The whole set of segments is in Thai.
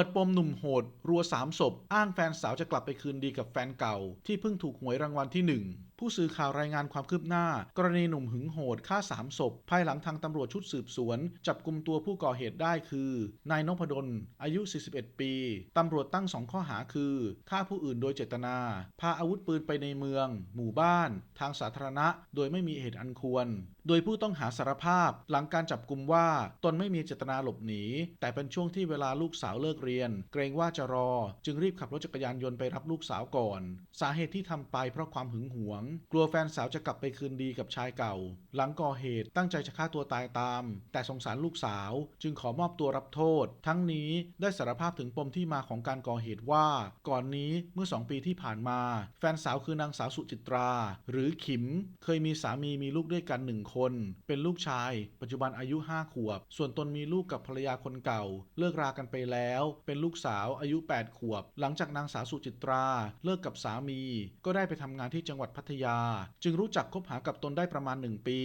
ปิดปมหนุ่มโหด รัวสามศพ อ้างแฟนสาวจะกลับไปคืนดีกับแฟนเก่า ที่เพิ่งถูกหวยรางวัลที่หนึ่ง ผู้สื่อข่าวรายงานความคืบหน้า กรณีหนุ่มหึงโหดฆ่าสามศพ ภายหลังทางตำรวจชุดสืบสวน จับกลุ่มตัวผู้ก่อเหตุได้คือ นายนพดล อายุ 41 ปี ตำรวจตั้งสองข้อหาคือฆ่าผู้อื่นโดยเจตนา พาอาวุธปืนไปในเมือง หมู่บ้าน ทางสาธารณะ โดยไม่มีเหตุอันควร โดยผู้ต้องหาสารภาพ หลังการจับกลุ่มว่าตนไม่มีเจตนาหลบหนี แต่เป็นช่วงที่เวลาลูกสาวเลิกเรียน เกรงว่าจะรอ จึงรีบขับรถจักรยานยนต์ไปรับลูกสาวก่อน สาเหตุที่ทำไปเพราะความหึงหวงกลัวแฟนสาวจะกลับไปคืนดีกับชายเก่า หลังก่อเหตุตั้งใจจะฆ่าตัวตายตาม แต่สงสารลูกสาวจึงขอมอบตัวรับโทษ ทั้งนี้ได้สารภาพถึงปมที่มาของการก่อเหตุว่า ก่อนนี้เมื่อสองปีที่ผ่านมา แฟนสาวคือนางสาวสุจิตรา หรือขิมเคยมีสามีมีลูกด้วยกันหนึ่งคน เป็นลูกชาย ปัจจุบันอายุ 5 ขวบ ส่วนตนมีลูกกับภรรยาคนเก่า เลิกรากันไปแล้ว เป็นลูกสาวอายุ 8 ขวบ หลังจากนางสาวสุจิตรา เลิกกับสามี ก็ได้ไปทำงานที่จังหวัดพัทยาจึงรู้จักคบหากับตนได้ประมาณ1ปี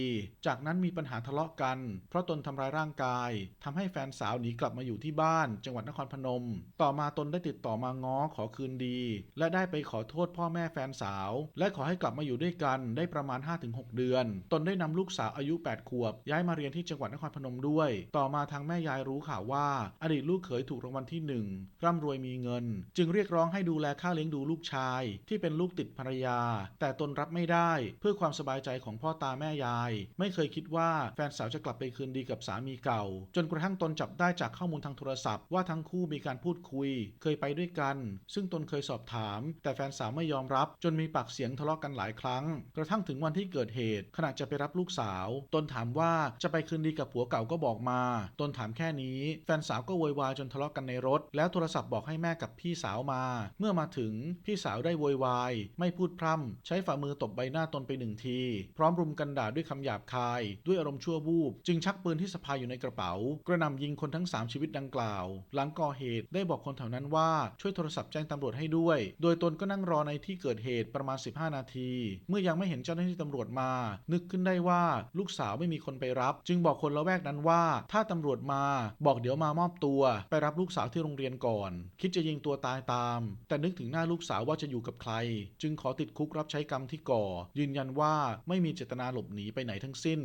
จากนั้นมีปัญหาทะเลาะกัน เพราะตนทำร้ายร่างกาย ทำให้แฟนสาวหนีกลับมาอยู่ที่บ้าน จังหวัดนครพนม ต่อมาตนได้ติดต่อมาง้อขอคืนดี และได้ไปขอโทษพ่อแม่แฟนสาว และขอให้กลับมาอยู่ด้วยกันได้ประมาณ 5-6 เดือน ตนได้นำลูกสาวอายุ 8 ขวบ ย้ายมาเรียนที่จังหวัดนครพนมด้วย ต่อมาทางแม่ยายรู้ข่าวว่า อดีตลูกเขยถูกรางวัลที่หนึ่งร่ำรวยมีเงิน จึงเรียกร้องให้ดูแลค่าเลี้ยงดูลูกชาย ที่เป็นลูกติดภรรยา แต่ตนรับไม่ได้ เพื่อความสบายใจของพ่อตาแม่ยาย ไม่เคยคิดว่าแฟนสาวจะกลับไปคืนดีกับสามีเก่า จนกระทั่งตนจับได้จากข้อมูลทางโทรศัพท์ว่าทั้งคู่มีการพูดคุย เคยไปด้วยกัน ซึ่งตนเคยสอบถาม แต่แฟนสาวไม่ยอมรับ จนมีปากเสียงทะเลาะกันหลายครั้ง กระทั่งถึงวันที่เกิดเหตุ ขณะจะไปรับลูกสาว ตนถามว่าจะไปคืนดีกับผัวเก่าก็บอกมา ตนถามแค่นี้ แฟนสาวก็โวยวายจนทะเลาะกันในรถ แล้วโทรศัพท์บอกให้แม่กับพี่สาวมา เมื่อมาถึงพี่สาวได้โวยวายไม่พูดพร่ำใช้ฝ่ามือตบใบหน้าตนไปหนึ่งที พร้อมรุมกันด่าด้วยคำหยาบคาย ด้วยอารมณ์ชั่ววูบ จึงชักปืนที่สะพายอยู่ในกระเป๋า กระหน่ำยิงคนทั้ง 3 ชีวิตดังกล่าว หลังก่อเหตุได้บอกคนแถวนั้นว่าช่วยโทรศัพท์แจ้งตำรวจให้ด้วย โดยตนก็นั่งรอในที่เกิดเหตุประมาณ 15 นาที เมื่อยังไม่เห็นเจ้าหน้าที่ตำรวจมา นึกขึ้นได้ว่าลูกสาวไม่มีคนไปรับ จึงบอกคนละแวกนั้นว่า ถ้าตำรวจมา บอกเดี๋ยวมามอบตัว ไปรับลูกสาวที่โรงเรียนก่อน คิดจะยิงตัวตายตาม แต่นึกถึงหน้าลูกสาวว่าจะอยู่กับใคร จึงขอติดคุกรับใช้กรรมที่ที่ก่อยืนยันว่าไม่มีเจตนาหลบหนีไปไหนทั้งสิ้น